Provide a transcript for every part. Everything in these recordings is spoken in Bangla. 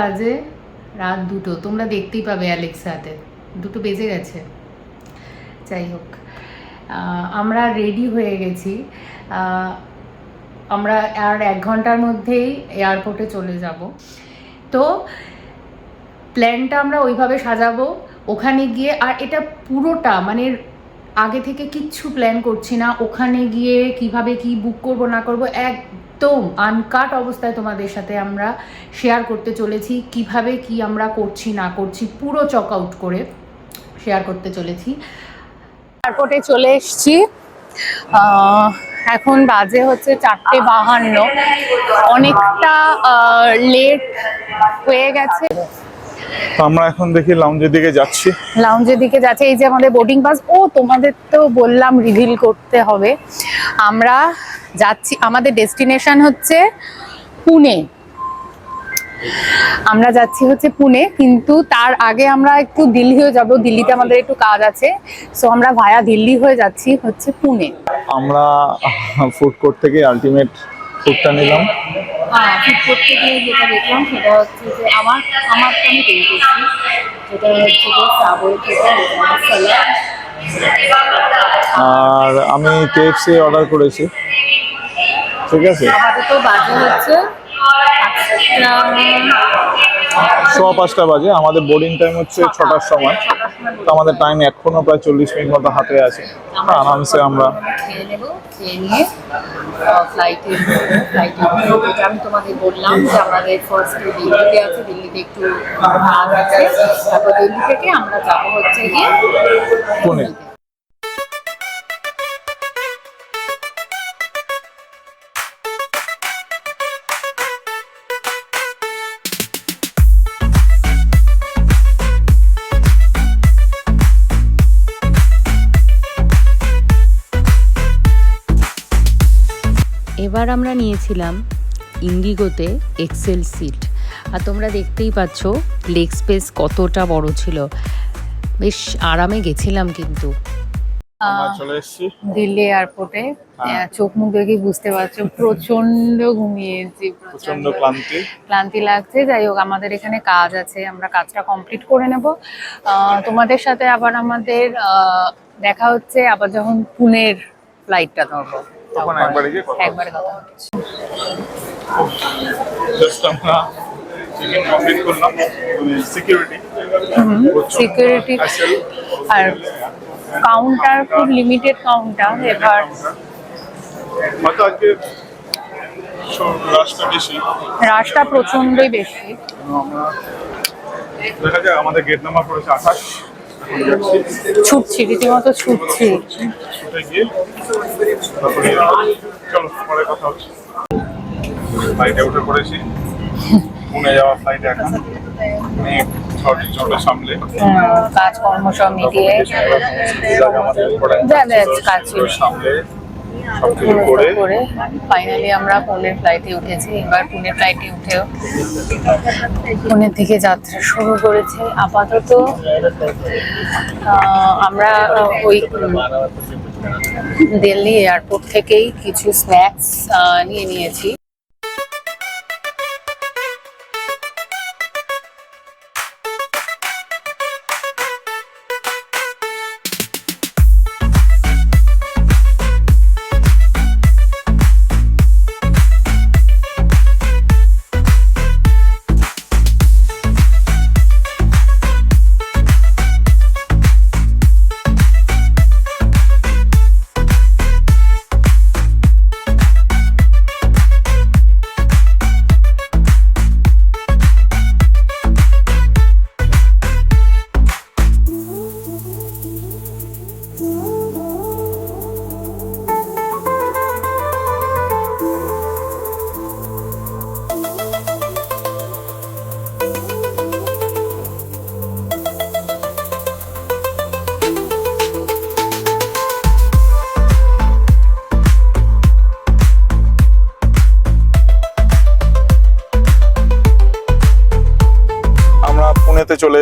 বাজে রাত দুটো। তোমরা দেখতেই পাবে অ্যালেক্সাতে দুটো বেজে গেছে। যাই হোক আমরা রেডি হয়ে গেছি। আমরা আর এক ঘণ্টার মধ্যেই এয়ারপোর্টে চলে যাব। তো প্ল্যানটা আমরা ওইভাবে সাজাবো। ওখানে গিয়ে, আর এটা পুরোটা মানে আগে থেকে কিচ্ছু প্ল্যান করছি না। ওখানে গিয়ে কীভাবে কি বুক করব না করব একদম আনকাট অবস্থায় তোমাদের সাথে আমরা শেয়ার করতে চলেছি। কীভাবে কি আমরা করছি না করছি পুরো চক আউট করে শেয়ার করতে চলেছি। এয়ারপোর্টে চলে এসেছি। এখন বাজে হচ্ছে চারটে বাহান্ন। অনেকটা লেট হয়ে গেছে। আমরা এখন দেখি লাউঞ্জের দিকে যাচ্ছি। লাউঞ্জের দিকে যাচ্ছে। এই যে আমাদের বোর্ডিং পাস ও তোমাদের তো বললাম রিভিল করতে হবে। আমরা যাচ্ছি আমাদের ডেস্টিনেশন হচ্ছে পুনে। আমরা যাচ্ছি হচ্ছে পুনে কিন্তু তার আগে আমরা একটু দিল্লিও যাব দিল্লিতে আমাদের একটু কাজ আছে। সো আমরা ভায়া দিল্লি হয়ে যাচ্ছি হচ্ছে পুনে। আমরা ফুড কোর্ট থেকে আলটিমেট ফুডটা নিলাম। হ্যাঁ ফুড কোর্ট থেকে যেটা দেখলাম সেটা হচ্ছে যে আমার আমারটা আমি তৈরি করছি যেটা হচ্ছে যে সাবল থেকে মশলা আর আমি কেএফসি অর্ডার করেছি। ঠিক আছে? তো বাজে হচ্ছে। সোয়া পাঁচটা বাজে। আমাদের বোর্ডিং টাইম হচ্ছে ছটার সময়। তো আমাদের টাইম এখনও প্রায় চল্লিশ মিনিট মতো হাতে আছে। হ্যাঁ, আরামসে আমরা খেয়ে নেব খেয়ে ফ্লাইটে ফ্লাইটে আমি তোমাদের বললাম যে আমাদের ফার্স্ট দিল্লিতে আছে। দিল্লিতে একটু কাজ আছে। তারপর দিল্লি থেকে আমরা যাব হচ্ছে গিয়ে পুনে। এবার আমরা নিয়েছিলাম ইন্ডিগোতে এক্সেল সিট আর তোমরা দেখতেই পাচ্ছ লেগ স্পেস কতটা বড় ছিল। বেশ আরামে গেছিলাম কিন্তু। আমরা দিল্লি এয়ারপোর্টে হ্যাঁ। চোখ মুখ দেখে বুঝতে পারছ প্রচণ্ড ঘুমিয়েছি প্রচণ্ড ক্লান্তি। ক্লান্তি লাগছে। যাই হোক আমাদের এখানে কাজ আছে আমরা কাজটা কমপ্লিট করে নেব। তোমাদের সাথে আবার আমাদের দেখা হচ্ছে আবার যখন পুনের ফ্লাইটটা ধরবো। তখন একবারে গিয়ে কথা একবারে কথা জাস্ট আমরা চেকিং কমপ্লিট করলাম। সিকিউরিটি সিকিউরিটি আর কাউন্টার খুব লিমিটেড কাউন্টার এবার হয়তো আজকে রাস্তা বেশি। রাশটা প্রচন্ডই বেশি। দেখা যাক আমাদের গেট নাম্বার পড়েছে আঠাশ। ছুটছি রীতিমতো ছুটছি। ছুটে গিয়ে তারপরে চলো পরে কথা হচ্ছে ফ্লাইটে উঠে পড়েছি পুনে যাওয়া ফ্লাইটে এখন অনেক সামলে কাজকর্ম সব মিটিয়ে সামলে। করে। ফাইনালি আমরা পুনের ফ্লাইটে উঠেছি। এবার পুনের ফ্লাইটে উঠেও পুনের দিকে যাত্রা শুরু করেছি। আপাতত আমরা ওই দিল্লি এয়ারপোর্ট থেকেই কিছু স্ন্যাক্স নিয়ে নিয়েছি।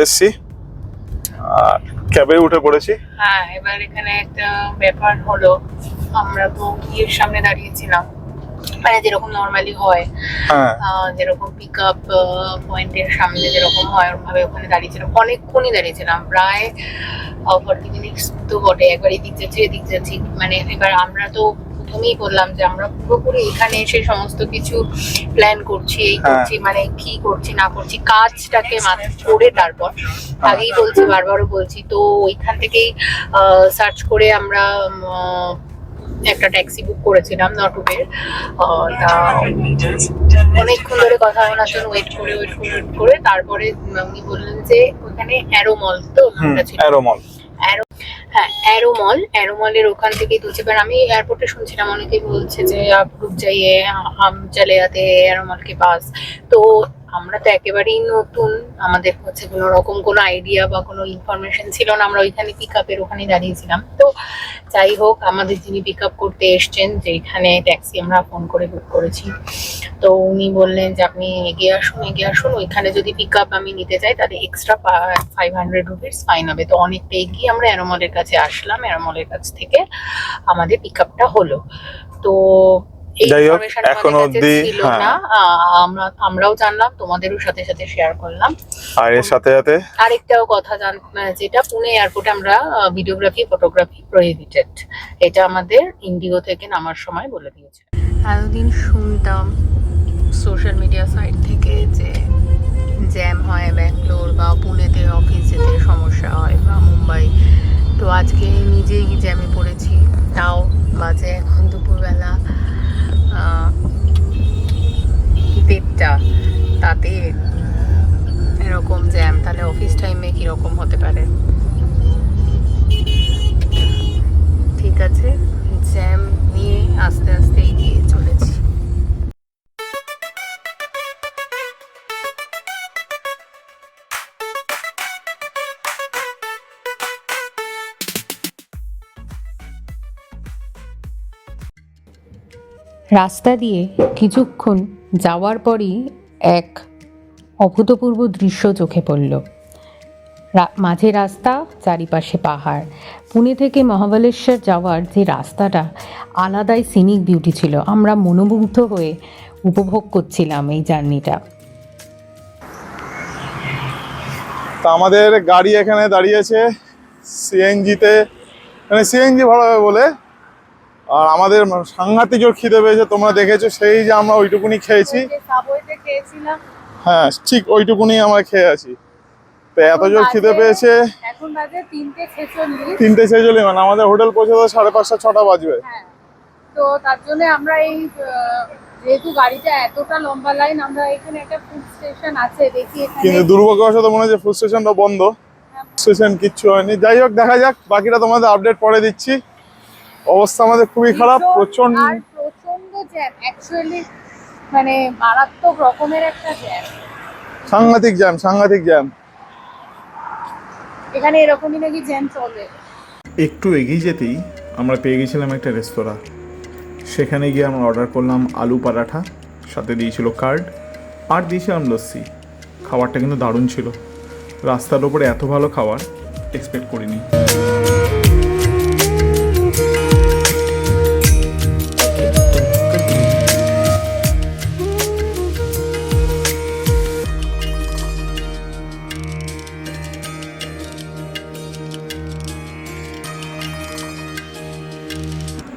এসেছি। আর ক্যাবে উঠে পড়েছি। হ্যাঁ এবার এখানে একটা ব্যাপার হলো আমরা তো ইয়ের সামনে দাঁড়িয়েছিলাম। মানে যেরকম নর্মালি হয় হ্যাঁ। যেরকম পিক আপ পয়েন্টের সামনে যেরকম হয় ওরভাবে ওখানে দাঁড়িয়েছিলাম। অনেকক্ষণই দাঁড়িয়েছিলাম। প্রায় ফর্টি মিনিটস তো বটে। একবার এদিক যাচ্ছি এদিক যাচ্ছি। মানে এবার আমরা তো প্রথমেই বললাম যে আমরা পুরোপুরি এখানে এসে সমস্ত কিছু প্ল্যান করছি এই হ্যাঁ। করছি মানে কি করছি না করছি কাজটাকে মাথা করে তারপর। আগেই বলছি বারবারও বলছি তো ওইখান থেকেই সার্চ করে আমরা একটা ট্যাক্সি বুক করেছিলাম নটুবের তা অনেকক্ষণ ধরে কথা বলার জন্য ওয়েট করে ওয়েট করে ওয়েট করে তারপরে উনি বললেন যে ওখানে অ্যারোমল তো ছিল। অ্যারোমল অ্যারো হ্যাঁ অ্যারোমল অ্যারোমলের ওখান থেকেই তুলছে। এবার আমি এয়ারপোর্টে শুনছিলাম, অনেকেই বলছে যে আপ রুক যাইয়ে হাম চলে যাতে অ্যারোমল কে পাস। তো আমরা তো একেবারেই নতুন। আমাদের হচ্ছে কোনো রকম কোনো আইডিয়া বা কোনো ইনফরমেশন ছিল না, আমরা ওইখানে পিক আপের ওখানে দাঁড়িয়েছিলাম। তো যাই হোক, আমাদের যিনি পিক আপ করতে এসছেন, যে এখানে ট্যাক্সি আমরা ফোন করে বুক করেছি, তো উনি বললেন যে, আপনি এগিয়ে আসুন এগিয়ে আসুন, ওইখানে যদি পিক আপ আমি নিতে চাই, তাহলে extra five hundred rupees fine হবে। তো অনেকটা এগিয়ে আমরা অ্যারোমলের কাছে আসলাম অ্যারোমলের কাছ থেকে আমাদের পিক আপটা হলো। তো যাই হোক, এখনও অবধি, ছিল হ্যাঁ। আমরা আমরাও জানলাম তোমাদেরও সাথে সাথে শেয়ার করলাম। আর এর সাথে সাথে? আরেকটাও কথা জান যেটা পুনে এয়ারপোর্টে আমরা ভিডিওগ্রাফি ফটোগ্রাফি প্রহিবিটেড এটা আমাদের ইন্ডিগো থেকে নামার সময় বলে দিয়েছে। এতদিন শুনতাম সোশ্যাল মিডিয়া সাইট থেকে যে জ্যাম হয় ব্যাঙ্গালোর বা পুনেতে অফিস যেতে সমস্যা হয় বা মুম্বাই। তো আজকে নিজেই জ্যামে পড়েছি। তাও বাজে এখন দুপুরবেলা। দেড়টা তাতে এরকম জ্যাম তাহলে অফিস টাইমে কীরকম হতে পারে? রাস্তা দিয়ে কিছুক্ষণ যাওয়ার পরই এক অভূতপূর্ব দৃশ্য চোখে পড়ল। মাঝে রাস্তা, চারিপাশে পাহাড়। পুনে থেকে মহাবালেশ্বর যাওয়ার যে রাস্তাটা আলাদাই সিনিক বিউটি ছিল। আমরা মনোমুগ্ধ হয়ে উপভোগ করছিলাম এই জার্নিটা। তা আমাদের গাড়ি এখানে দাঁড়িয়েছে। সিএনজিতে মানে সিএনজি ভাড়া হবে বলে। আর আমাদের সাংঘাতিক জোর খিদে পেয়েছে তোমরা দেখেছ সেই যে আমরা ওইটুকুনি খেয়েছি। হ্যাঁ ঠিক ওইটুকুনি আমরা খেয়ে আছি। তো এত জোর খিদে পেয়েছে। তিনটে ছেচল্লিশ। মানে আমাদের হোটেল পৌঁছাতে সাড়ে পাঁচটা ছটা বাজবে। হ্যাঁ। তো তার জন্য আমরা এই যেহেতু গাড়িটা এতটা লম্বা লাইন আমরা এখানে একটা ফুড স্টেশন আছে দেখি এখানে কিন্তু দুর্ভাগ্যবশত মনে হচ্ছে ফুড স্টেশনটা বন্ধ। স্টেশন কিচ্ছু হয়নি। যাই হোক দেখা যাক বাকিটা তোমাদের আপডেট পরে দিচ্ছি। অবস্থা আমাদের খুবই খারাপ প্রচণ্ড প্রচণ্ড জ্যাম অ্যাকচুয়ালি মানে মারাত্মক রকমের একটা জ্যাম। সাংঘাতিক জ্যাম সাংঘাতিক জ্যাম। এখানে এরকমই নাকি জ্যাম চলে। একটু এগিয়ে যেতেই আমরা পেয়ে গেছিলাম একটা রেস্তোরাঁ। সেখানে গিয়ে আমরা অর্ডার করলাম আলু পরাঠা সাথে দিয়েছিল কার্ড আর দিয়েছিলাম লস্যি। খাবারটা কিন্তু দারুণ ছিল। রাস্তার ওপরে এত ভালো খাবার এক্সপেক্ট করিনি।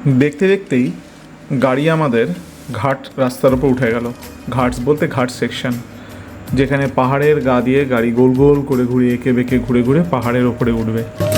দেখতে দেখতেই গাড়ি আমাদের ঘাট রাস্তার উপর উঠে গেল। ঘাটস বলতে ঘাট সেকশন যেখানে পাহাড়ের গা দিয়ে গাড়ি গোল গোল করে ঘুরে এঁকে বেঁকে ঘুরে ঘুরে পাহাড়ের ওপরে উঠবে।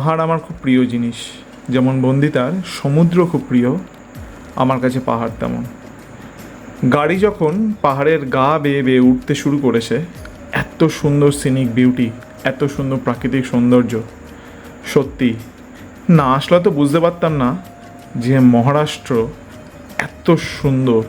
পাহাড় আমার খুব প্রিয় জিনিস। যেমন বন্দিতার, সমুদ্র খুব প্রিয়, আমার কাছে পাহাড় তেমন। গাড়ি যখন পাহাড়ের গা বেয়ে বেয়ে উঠতে শুরু করেছে, এত সুন্দর সিনিক বিউটি এত সুন্দর প্রাকৃতিক সৌন্দর্য। সত্যি, না আসলে তো বুঝতে পারতাম না যে মহারাষ্ট্র এত সুন্দর।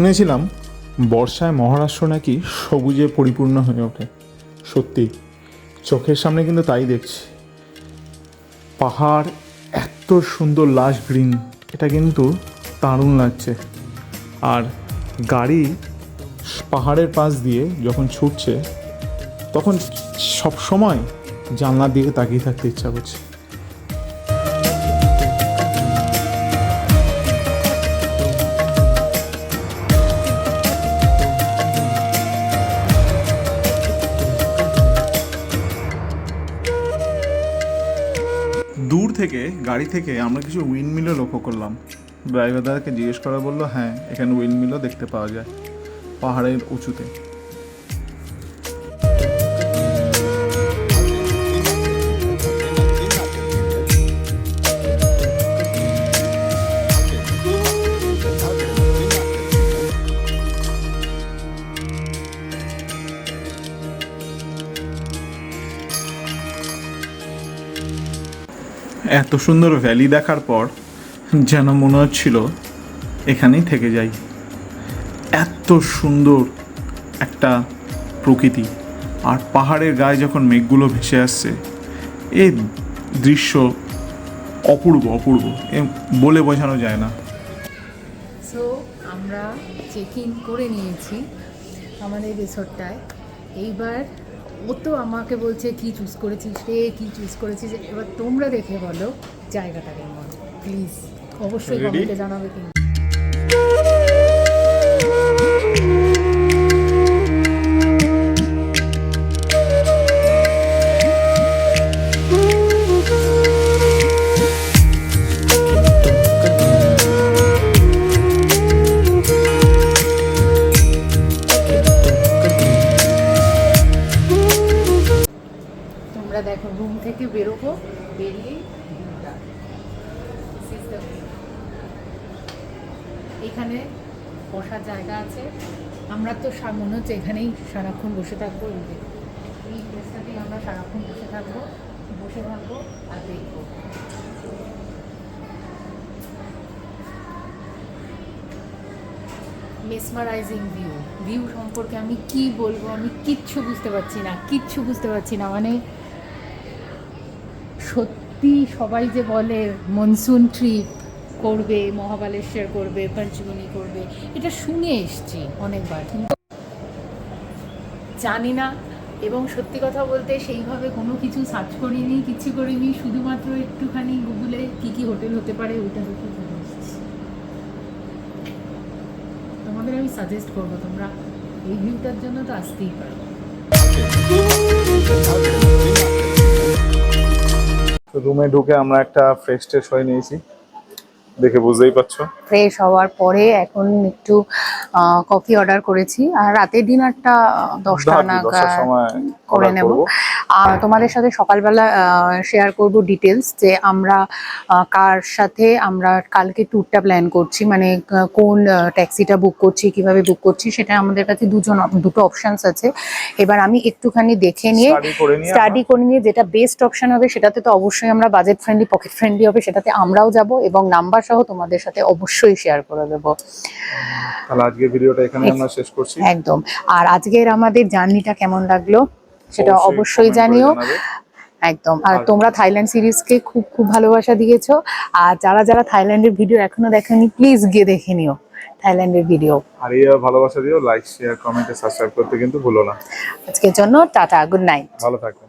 শুনেছিলাম বর্ষায় মহারাষ্ট্র নাকি সবুজে পরিপূর্ণ হয়ে ওঠে। সত্যি, চোখের সামনে কিন্তু তাই দেখছি। পাহাড় এত সুন্দর লাশ গ্রিন, এটা কিন্তু দারুণ লাগছে। আর গাড়ি পাহাড়ের পাশ দিয়ে যখন ছুটছে, তখন সব সময় জানলার দিকে তাকিয়ে থাকতে ইচ্ছা করছে। থেকে, গাড়ি থেকে আমরা কিছু উইন্ডমিলও লক্ষ্য করলাম। ড্রাইভার দাদাকে জিজ্ঞেস করা বলল হ্যাঁ এখানে উইন্ডমিলও দেখতে পাওয়া যায় পাহাড়ের উঁচুতে। এত সুন্দর ভ্যালি দেখার পর যেন মনে হচ্ছিল এখানেই থেকে যাই। এত সুন্দর একটা প্রকৃতি। আর পাহাড়ের গায়ে যখন মেঘগুলো ভেসে আসছে, এই দৃশ্য অপূর্ব অপূর্ব। এ বলে বোঝানো যায় না। সো আমরা চেক ইন করে নিয়েছি আমাদের রিসোর্টটায় এইবার ও তো আমাকে বলছে কি চুজ করেছিস রে? কি চুজ করেছিস? এবার তোমরা দেখে বলো জায়গাটা কেমন প্লিজ অবশ্যই? কমেন্টে জানাবে কিন্তু মনে হচ্ছে এখানেই সারাক্ষণ বসে থাকব, এই। এই প্লেসটাতেই আমরা সারাক্ষণ বসে থাকব বসে থাকব আর দেখব। মেসমারাইজিং ভিউ ভিউ সম্পর্কে আমি কি বলব, আমি কিচ্ছু বুঝতে পারছি না, কিচ্ছু বুঝতে পারছি না। মানে সত্যি সবাই যে বলে মনসুন ট্রিপ করবে, মহাবালেশ্বর করবে, পঞ্চমণি করবে, এটা শুনে এসছি অনেকবার। কিন্তু জানি না। এবং সত্যি কথা বলতে সেইভাবে কোনো কিছু সার্চ করিনি কিছু করিনি শুধুমাত্র একটুখানি গুগলে কি কি হোটেল হতে পারে ওইটা দেখে চলে তোমাদের আমি সাজেস্ট করব তোমরা এই ভিউটার জন্য তো আসতেই পারো। রুমে ঢুকে আমরা একটা ফ্রেশ ট্রেশ হয়ে নিয়েছি। দেখে বুঝতেই পারছ। ফ্রেশ হওয়ার পরে এখন একটু কফি অর্ডার করেছি। আর রাতের ডিনারটা দশটা নাগাদ। করে নেব। আর তোমাদের সাথে সকালবেলা শেয়ার করব ডিটেলস যে আমরা কার সাথে আমরা কালকে ট্যুরটা প্ল্যান করছি মানে কোন ট্যাক্সিটা বুক করছি কীভাবে বুক করছি সেটা আমাদের কাছে দুজন দুটো অপশনস আছে। এবার আমি একটুখানি দেখে নিয়ে স্টাডি করে নিয়ে যেটা বেস্ট অপশন হবে সেটাতে তো অবশ্যই আমরা বাজেট ফ্রেন্ডলি পকেট ফ্রেন্ডলি হবে সেটাতে আমরাও যাব এবং নাম্বার সহ তোমাদের সাথে অবশ্যই শেয়ার করে দেবো। তাহলে আজকে ভিডিওটা এখানে আমরা শেষ করছি। একদম। আর আজকের আমাদের জার্নিটা কেমন লাগল? সেটা অবশ্যই জানিও। একদম। আর আর- তোমরা থাইল্যান্ড সিরিজকে খুব খুব ভালোবাসা দিয়েছ। আর যারা যারা থাইল্যান্ডের ভিডিও এখনও দেখেনি প্লিজ গিয়ে দেখে নিও থাইল্যান্ডের ভিডিও আর এই ভালোবাসা দিও লাইক শেয়ার কমেন্ট সাবস্ক্রাইব করতে কিন্তু ভুলো না। আজকের জন্য টাটা গুড নাইট ভালো থাকবেন